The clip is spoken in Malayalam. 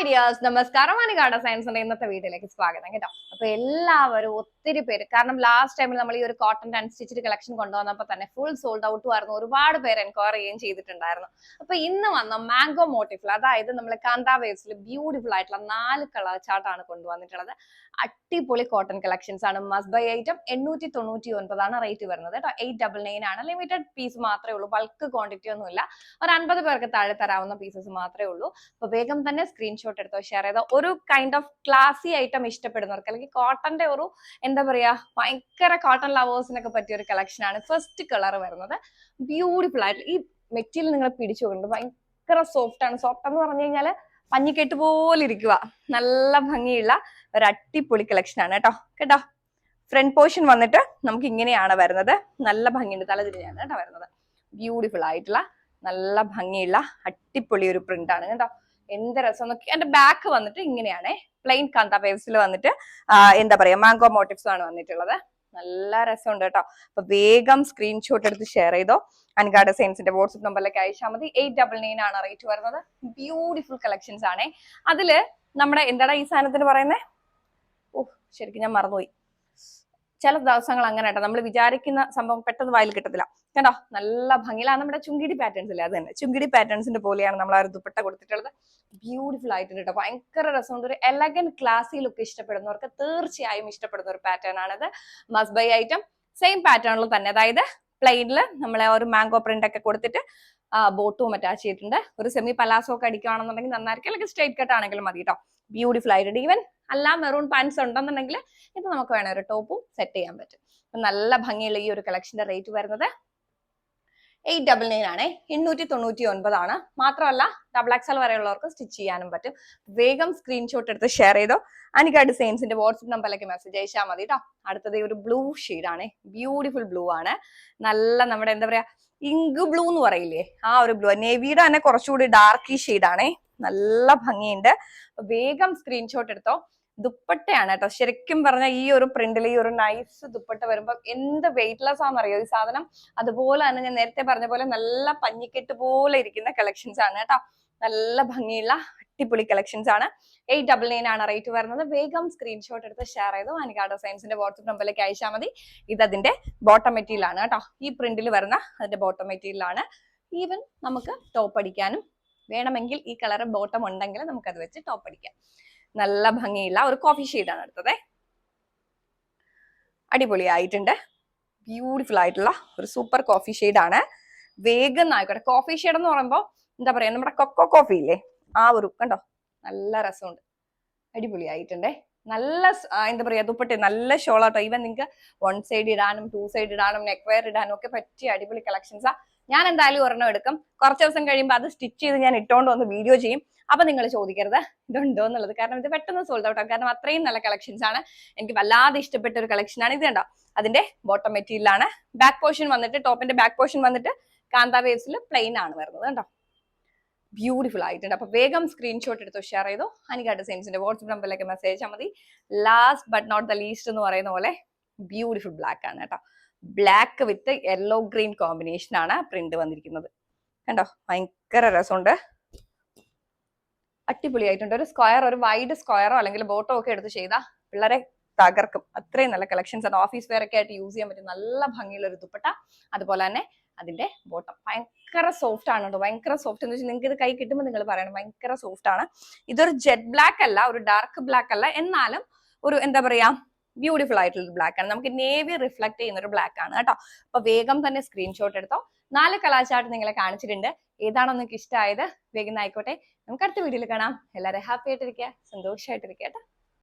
ഹായ് ഡിയേഴ്സ് നമസ്കാരം അനികാട സയൻസിന്റെ ഇന്നത്തെ വീഡിയോയിലേക്ക് സ്വാഗതം. കേട്ടോ. അപ്പൊ എല്ലാവരും ഒത്തിരി പേര്. കാരണം ലാസ്റ്റ് ടൈമിൽ നമ്മൾ ഈ ഒരു കോട്ടൺ അൺസ്റ്റിച്ചഡ് കളക്ഷൻ കൊണ്ടുവന്നപ്പോൾ തന്നെ ഫുൾ സോൾഡ് ഔട്ട് ആയിരുന്നു. ഒരുപാട് പേര് എൻക്വയറി ചെയ്യുകയും ചെയ്തിട്ടുണ്ടായിരുന്നു. അപ്പൊ ഇന്ന് വന്ന മാംഗോ മോട്ടീഫിൽ അതായത് നമ്മൾ കാന്താ വേവ്സിൽ ബ്യൂട്ടിഫുൾ ആയിട്ടുള്ള നാല് കളർ ചാർട്ടാണ് കൊണ്ടുവന്നിട്ടുള്ളത്. അടിപൊളി കോട്ടൺ കളക്ഷൻസ് ആണ്. മസ്റ്റ് ബൈ ഐറ്റം എണ്ണൂറ്റി തൊണ്ണൂറ്റി ഒൻപതാണ് റേറ്റ് വരുന്നത് കേട്ടോ. എയ്റ്റ് ഡബിൾ നയൻ ആണ്. ലിമിറ്റഡ് പീസ് മാത്രമേ ഉള്ളൂ. ബൾക്ക് ക്വാണ്ടിറ്റി ഒന്നുമില്ല. ഒരു അൻപത് പേർക്ക് താഴെ തരാവുന്ന പീസസ് മാത്രമേ ഉള്ളൂ. അപ്പൊ വേഗം തന്നെ സ്ക്രീൻഷോട്ട് എടുത്തോ ഷെയർ ചെയ്തോ. ഒരു കൈൻഡ് ഓഫ് ക്ലാസി ഐറ്റം ഇഷ്ടപ്പെടുന്നവർക്ക് അല്ലെങ്കിൽ കോട്ടന്റെ ഒരു എന്താ പറയാ ഭയങ്കര കോട്ടൺ ലവേഴ്സിനൊക്കെ പറ്റിയ ഒരു കളക്ഷൻ ആണ് ഫസ്റ്റ് കളർ വരുന്നത്. ബ്യൂട്ടിഫുൾ ആയിട്ട് ഈ മെറ്റീരിയൽ നിങ്ങൾ പിടിച്ചു നോക്കുന്നുണ്ട്. ഭയങ്കര സോഫ്റ്റ് ആണ്. സോഫ്റ്റ് എന്ന് പറഞ്ഞു കഴിഞ്ഞാൽ പഞ്ഞിക്കെട്ട് പോലെ ഇരിക്കുക നല്ല ഭംഗിയുള്ള ഒരു അടിപൊളി കളക്ഷൻ ആണ് കേട്ടോ. കേട്ടോ? ഫ്രണ്ട് പോർഷൻ വന്നിട്ട് നമുക്ക് ഇങ്ങനെയാണ് വരുന്നത്. നല്ല ഭംഗിയുണ്ട്. തല കേട്ടോ വരുന്നത്. ബ്യൂട്ടിഫുൾ ആയിട്ടുള്ള നല്ല ഭംഗിയുള്ള അടിപൊളി ഒരു പ്രിന്റ് ആണ് കേട്ടോ. എന്ത് രസം നോക്കി എന്റെ ബാക്ക് വന്നിട്ട് ഇങ്ങനെയാണേ. പ്ലെയിൻ കാന്ത പേസിൽ വന്നിട്ട് എന്താ പറയാ മാംഗോ മോട്ടീവ്സ് ആണ് വന്നിട്ടുള്ളത്. നല്ല രസമുണ്ട് കേട്ടോ. അപ്പൊ വേഗം സ്ക്രീൻഷോട്ട് എടുത്ത് ഷെയർ ചെയ്തോ. അൻകാ സയൻസിന്റെ വാട്സ്ആപ്പ് നമ്പറിലേക്ക് അയച്ചാൽ മതി. എയ്റ്റ് ഡബിൾ നയൻ ആണ് റേറ്റ് വരുന്നത്. ബ്യൂട്ടിഫുൾ കളക്ഷൻസ് ആണേ. അതിൽ നമ്മുടെ എന്താടാ ഈ സാധനത്തിന് പറയുന്നത് ഓ ശരിക്കും ഞാൻ മറന്നുപോയി. ചില ദിവസങ്ങൾ അങ്ങനെ കേട്ടോ. നമ്മൾ വിചാരിക്കുന്ന സംഭവം പെട്ടെന്ന് വായിൽ കിട്ടത്തില്ല. കണ്ടോ? നല്ല ഭംഗിയിലാണ് നമ്മുടെ ചുങ്കിടി പാറ്റേൺസ് ഇല്ലേ അത് തന്നെ. ചുങ്കിടി പാറ്റേൺസിന്റെ പോലെയാണ് നമ്മൾ ആ ഒരു ദുപ്പട്ട കൊടുത്തിട്ടുള്ളത്. ബ്യൂട്ടിഫുൾ ആയിട്ടുണ്ട് കേട്ടോ. ഭയങ്കര രസമുണ്ട്. ഒരു എലഗൻ ക്ലാസി ലുക്ക് ഇഷ്ടപ്പെടുന്നവർക്ക് തീർച്ചയായും ഇഷ്ടപ്പെടുന്ന ഒരു പാറ്റേൺ ആണിത്. മസ്റ്റ് ബൈ ഐറ്റം സെയിം പാറ്റേണിൽ തന്നെ. അതായത് പ്ലെയിനിൽ നമ്മളെ ഒരു മാംഗോ പ്രിന്റ് ഒക്കെ കൊടുത്തിട്ട് ബോട്ടും അറ്റാച്ച് ചെയ്തിട്ടുണ്ട്. ഒരു സെമി പലാസോ ഒക്കെ അടിക്കുകയാണെന്നുണ്ടെങ്കിൽ നന്നായിരിക്കും. അല്ലെങ്കിൽ സ്ട്രേറ്റ് കട്ട് ആണെങ്കിലും മതി കേട്ടോ. ബ്യൂട്ടിഫുൾ ആയിട്ടുണ്ട്. ഈവൻ അല്ല മെറൂൺ പാൻസ് ഉണ്ടെന്നുണ്ടെങ്കിൽ ഇത് നമുക്ക് വേണേ ഒരു ടോപ്പും സെറ്റ് ചെയ്യാൻ പറ്റും. നല്ല ഭംഗിയുള്ള ഈ ഒരു കളക്ഷന്റെ റേറ്റ് വരുന്നത് എയ്റ്റ് ഡബിൾ നയൻ ആണ്. എണ്ണൂറ്റി തൊണ്ണൂറ്റി ഒൻപതാണ് മാത്രമല്ല ഡബിൾ എക്സൽ വരെയുള്ളവർക്ക് സ്റ്റിച്ച് ചെയ്യാനും പറ്റും. വേഗം സ്ക്രീൻഷോട്ട് എടുത്ത് ഷെയർ ചെയ്തോ. അനിക ഡിസൈൻസിന്റെ വാട്സപ്പ് നമ്പറിലേക്ക് മെസ്സേജ് അയച്ചാൽ മതി കേട്ടോ അടുത്തത് ഈ ഒരു ബ്ലൂ ആണ്. ബ്യൂട്ടിഫുൾ ബ്ലൂ ആണ്. നല്ല നമ്മുടെ എന്താ പറയാ ഇങ്ക് ബ്ലൂ എന്ന് പറയില്ലേ? ആ ഒരു ബ്ലൂ നേവിയുടെ തന്നെ കുറച്ചുകൂടി ഡാർക്ക് ആണേ. നല്ല ഭംഗിയുണ്ട്. വേഗം സ്ക്രീൻഷോട്ട് എടുത്തോ. ദുപ്പട്ടയാണ് കേട്ടോ ശരിക്കും പറഞ്ഞ ഈ ഒരു പ്രിന്റിൽ ഈ ഒരു നൈസ് ദുപ്പട്ട വരുമ്പോൾ എന്ത് വെയിറ്റ്ലെസ് ആണെന്നറിയോ? ഈ സാധനം അതുപോലെ തന്നെ ഞാൻ നേരത്തെ പറഞ്ഞ പോലെ നല്ല പഞ്ഞിക്കെട്ട് പോലെ ഇരിക്കുന്ന കളക്ഷൻസ് ആണ് കേട്ടോ. നല്ല ഭംഗിയുള്ള അടിപൊളി കളക്ഷൻസ് ആണ്. എയ്റ്റ് ഡബിൾ നയൻ ആണ് റേറ്റ് വരുന്നത്. വേഗം സ്ക്രീൻഷോട്ട് എടുത്ത് ഷെയർ ചെയ്തു. അനികാട സയൻസിന്റെ വാട്സപ്പ് നമ്പറിലേക്ക് അയച്ചാൽ മതി. ഇത് അതിന്റെ ബോട്ടം മെറ്റീരിയൽ ആണ് കേട്ടോ. ഈ പ്രിന്റിൽ വരുന്ന അതിന്റെ ബോട്ടം മെറ്റീരിയൽ ആണ്. ഈവൻ നമുക്ക് ടോപ്പ് അടിക്കാനും വേണമെങ്കിൽ ഈ കളർ ബോട്ടം ഉണ്ടെങ്കിൽ നമുക്ക് അത് വെച്ച് ടോപ്പ് അടിക്കാം. നല്ല ഭംഗിയുള്ള ഒരു കോഫി ആണ് അടുത്തത് അടിപൊളിയായിട്ടുണ്ട്. ബ്യൂട്ടിഫുൾ ആയിട്ടുള്ള ഒരു സൂപ്പർ കോഫി ആണ്. വേഗം ആയിക്കോട്ടെ കോഫി ഷെയ്ഡ് എന്ന് പറയുമ്പോൾ എന്താ പറയാ നമ്മുടെ കൊക്കോ കോഫി ഇല്ലേ? ആ ഒരു കണ്ടോ? നല്ല രസമുണ്ട്. അടിപൊളിയായിട്ടുണ്ടേ. നല്ല എന്താ പറയാ ദുപ്പട്ടി നല്ല ഷോളാട്ടോ. ഈവൻ നിങ്ങൾക്ക് വൺ സൈഡ് ഇടാനും ടു സൈഡ് ഇടാനും നെക്ക് വെയർ ഇടാനും ഒക്കെ പറ്റിയ അടിപൊളി കളക്ഷൻസാ ഞാൻ എന്തായാലും ഒരെണ്ണം എടുക്കും. കുറച്ച് ദിവസം കഴിയുമ്പോൾ അത് സ്റ്റിച്ച് ചെയ്ത് ഞാൻ ഇട്ടുകൊണ്ട് വന്ന് വീഡിയോ ചെയ്യും. അപ്പൊ നിങ്ങൾ ചോദിക്കരുത്. ഇതുണ്ടോ എന്നുള്ളത്. കാരണം ഇത് പെട്ടെന്ന് സോൾഡ് ഔട്ട് ആവും. കാരണം അത്രയും നല്ല കളക്ഷൻസ് ആണ്. എനിക്ക് വല്ലാതെ ഇഷ്ടപ്പെട്ട ഒരു കളക്ഷൻ ആണ് ഇത് കണ്ടോ? അതിന്റെ ബോട്ടം മെറ്റീരിയൽ ആണ്. ബാക്ക് പോർഷൻ വന്നിട്ട് ടോപ്പിന്റെ ബാക്ക് പോർഷൻ വന്നിട്ട് കാന്താ വേവ്സിൽ പ്ലെയിൻ ആണ് വരുന്നത് കണ്ടോ? ബ്യൂട്ടിഫുൾ ആയിട്ടുണ്ട്. അപ്പൊ വേഗം സ്ക്രീൻഷോട്ട് എടുത്ത് ഷെയർ ചെയ്തു. അനിക ഡിസൈൻസിന്റെ വാട്സ്ആപ്പ് നമ്പറിലേക്ക് മെസ്സേജ് മതി. Last but not the least എന്ന് പറയുന്ന പോലെ ബ്യൂട്ടിഫുൾ ബ്ലാക്ക് ആണ് കേട്ടോ. Black with yellow green combination ആണ് പ്രിന്റ് വന്നിരിക്കുന്നത്. കണ്ടോ? ഭയങ്കര രസമുണ്ട്. അടിപൊളിയായിട്ടുണ്ട്. ഒരു സ്ക്വയർ ഒരു വൈഡ് സ്ക്വയറോ അല്ലെങ്കിൽ ബോട്ടോ ഒക്കെ എടുത്ത് ചെയ്താൽ പിള്ളേരെ തകർക്കും. അത്രയും നല്ല കളക്ഷൻസ് ആണ്. ഓഫീസ് വെയർ ഒക്കെ ആയിട്ട് യൂസ് ചെയ്യാൻ പറ്റും. നല്ല ഭംഗിയുള്ള ഒരു ദുപ്പട്ട. അതുപോലെ തന്നെ അതിന്റെ ബോട്ടം ഭയങ്കര സോഫ്റ്റ് ആണ് കേട്ടോ. ഭയങ്കര സോഫ്റ്റ് എന്ന് വെച്ചാൽ നിങ്ങൾക്ക് ഇത് കൈ കിട്ടുമ്പോൾ നിങ്ങൾ പറയണം. ഭയങ്കര സോഫ്റ്റ് ആണ്. ഇതൊരു ജെറ്റ് ബ്ലാക്ക് അല്ല ഒരു ഡാർക്ക് ബ്ലാക്ക് അല്ല. എന്നാലും ഒരു എന്താ പറയാ ബ്യൂട്ടിഫുൾ ആയിട്ടുള്ള ബ്ലാക്ക് ആണ്. നമുക്ക് നേവി റിഫ്ലക്ട് ചെയ്യുന്ന ഒരു ബ്ലാക്ക് ആണ് കേട്ടോ. അപ്പൊ വേഗം തന്നെ സ്ക്രീൻഷോട്ട് എടുത്തോ. നാല് കലാചാട്ട് നിങ്ങളെ കാണിച്ചിട്ടുണ്ട്. ഏതാണോ നിങ്ങൾക്ക് ഇഷ്ടമായത് വേഗം ആയിക്കോട്ടെ. നമുക്ക് അടുത്ത വീഡിയോയിൽ കാണാം. എല്ലാവരും ഹാപ്പി ആയിട്ടിരിക്കുക സന്തോഷമായിട്ടിരിക്കുക കേട്ടോ.